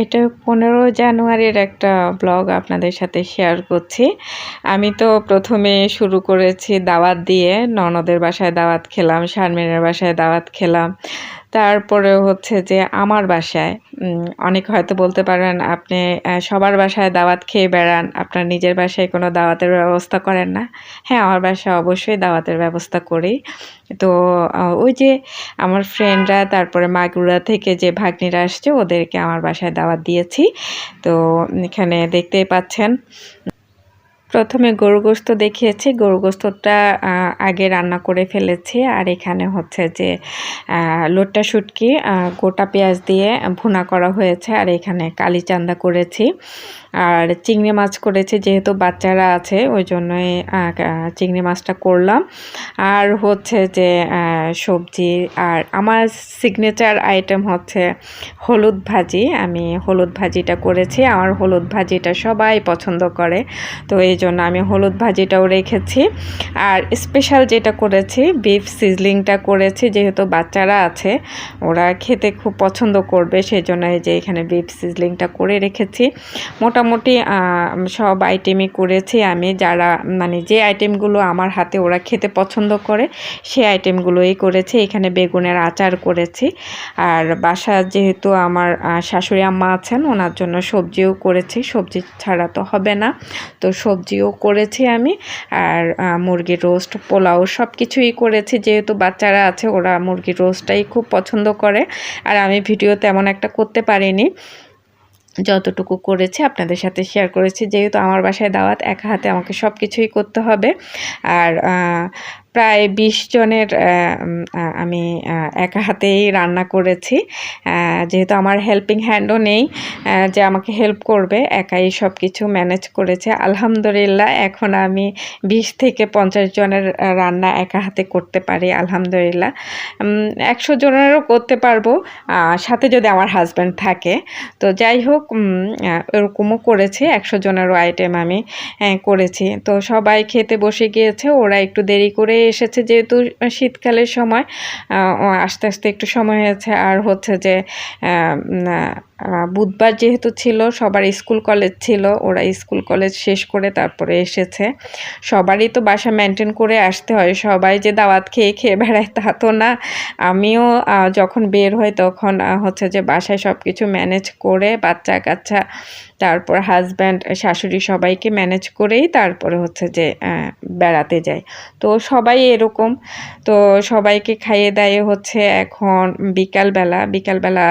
এটা পনেরো জানুয়ারির একটা ব্লগ আপনাদের সাথে শেয়ার করছি। আমি তো প্রথমে শুরু করেছি দাওয়াত দিয়ে, ননদের বাসায় দাওয়াত খেলাম, শারমিনের বাসায় দাওয়াত খেলাম। তারপরে হচ্ছে যে আমার বাসায় অনেক হয়তো বলতে পারেন আপনি সবার বাসায় দাওয়াত খেয়ে বেড়ান, আপনার নিজের বাসায় কোনো দাওয়াতের ব্যবস্থা করেন না। হ্যাঁ আমার বাসায় অবশ্যই দাওয়াতের ব্যবস্থা করি। তো ওই যে আমার ফ্রেন্ডরা, তারপরে মাগুরা থেকে যে ভাগ্নিরা আসছে, ওদেরকে আমার বাসায় দাওয়াত দিয়েছি। তো, এখানে দেখতেই পাচ্ছেন। প্রথমে গরু গোস্ত দেখিয়েছি। গরু গোস্তটা আগে রান্না করে ফেলেছি। আর এখানে হচ্ছে যে লোটটা শুটকি গোটা পেঁয়াজ দিয়ে ভুনা করা হয়েছে। আর এখানে কালি চান্দা করেছি। আর চিংড়ি মাছ করেছি যেহেতু বাচ্চারা আছে, ওই জন্যই চিংড়ি মাছটা করলাম। আর হচ্ছে যে সবজি, আর আমার সিগনেচার আইটেম হচ্ছে হলুদ ভাজি। আমি হলুদ ভাজিটা করেছি। আমার হলুদ ভাজিটা সবাই পছন্দ করে। তো এই জন্য আমি হলুদ ভাজিটাও রেখেছি। আর স্পেশাল যেটা করেছি বিফ সিজলিংটা করেছি, যেহেতু বাচ্চারা আছে, ওরা খেতে খুব পছন্দ করবে সেই জন্য যে এখানে বিফ সিজলিংটা করে রেখেছি। মোটামুটি সব আইটেমই করেছি আমি, যারা মানে যে আইটেমগুলো আমার হাতে ওরা খেতে পছন্দ করে সেই আইটেমগুলোই করেছি। এখানে বেগুনের আচার করেছি। আর বাসা যেহেতু আমার শাশুড়ি আম্মা আছেন, ওনার জন্য সবজিও করেছি। সবজি ছাড়া তো হবে না। তো সবজিও করেছি আমি। আর মুরগির রোস্ট পোলাও সব কিছুই করেছি। যেহেতু বাচ্চারা আছে, ওরা মুরগির রোস্টটাই খুব পছন্দ করে। আর আমি ভিডিও তেমন একটা করতে পারিনি। যতটুকু করেছি আপনাদের সাথে শেয়ার করেছি। যেহেতু আমার বাসায় দাওয়াত, এক হাতে আমাকে সব কিছুই করতে হবে। আর প্রায় বিশ জনের আমি একা হাতেই রান্না করেছি। যেহেতু আমার হেল্পিং হ্যান্ডও নেই যে আমাকে হেল্প করবে, একাই সব কিছু ম্যানেজ করেছে। আলহামদুলিল্লাহ, এখন আমি বিশ থেকে পঞ্চাশ জনের রান্না একা হাতে করতে পারি, আলহামদুলিল্লাহ। একশো জনেরও করতে পারব সাথে যদি আমার হাজব্যান্ড থাকে। তো যাই হোক এরকমও করেছি, একশো জনেরও আইটেম আমি করেছি। তো সবাই খেতে বসে গিয়েছে, ওরা একটু দেরি করে এসেছে যেহেতু শীতকালের সময় আস্তে আস্তে একটু সময় হয়েছে। আর হচ্ছে যে বুধবার যেহেতু ছিল, সবার স্কুল কলেজ ছিল, ওরা স্কুল কলেজ শেষ করে তারপরে এসেছে। সবারই তো বাসা মেনটেন করে আসতে হয়, সবাই যে দাওয়াত খেয়ে খেয়ে বেড়ায় তা তো না। আমিও যখন বের হই তখন হচ্ছে যে বাসায় সব কিছু ম্যানেজ করে, বাচ্চা কাচ্চা, তারপর হাজব্যান্ড শাশুড়ি সবাইকে ম্যানেজ করেই তারপরে হচ্ছে যে বেড়াতে যায় তো সবাই এরকম। তো সবাইকে খাইয়ে দেয় হচ্ছে এখন বিকালবেলা বিকালবেলা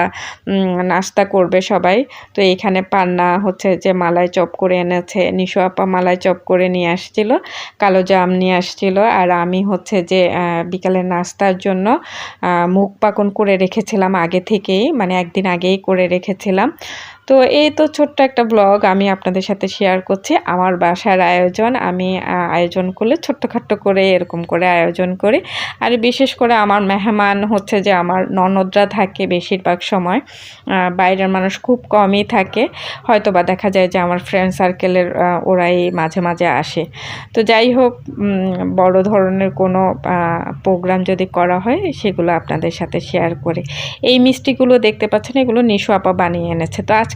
নাস্তা করবে সবাই। তো এখানে পান্না হচ্ছে যে মালাই চপ করে এনেছে। নিশু আপা মালাই চপ করে নিয়ে আসছিল, কালো জাম নিয়ে আসছিল। আর আমি হচ্ছে যে বিকালে নাস্তার জন্য মুখ পাকন করে রেখেছিলাম আগে থেকেই মানে একদিন আগেই করে রেখেছিলাম। তো এই তো ছোট্ট একটা ব্লগ আমি আপনাদের সাথে শেয়ার করছি। আমার বাসার আয়োজন, আমি আয়োজন করলে ছোট্টখাট্ট করে এরকম করে আয়োজন করি। আর বিশেষ করে আমার মেহমান হচ্ছে যে আমার ননদরা থাকে বেশিরভাগ সময় বাইরের মানুষ খুব কমই থাকে। হয়তো বা দেখা যায় যে আমার ফ্রেন্ড সার্কেলের ওরাই মাঝে মাঝে আসে। তো যাই হোক বড় ধরনের কোনো প্রোগ্রাম যদি করা হয়, সেগুলো আপনাদের সাথে শেয়ার করে। এই মিষ্টিগুলো দেখতে পাচ্ছেন, এগুলো নিশু আপা বানিয়ে এনেছে। তো আজকে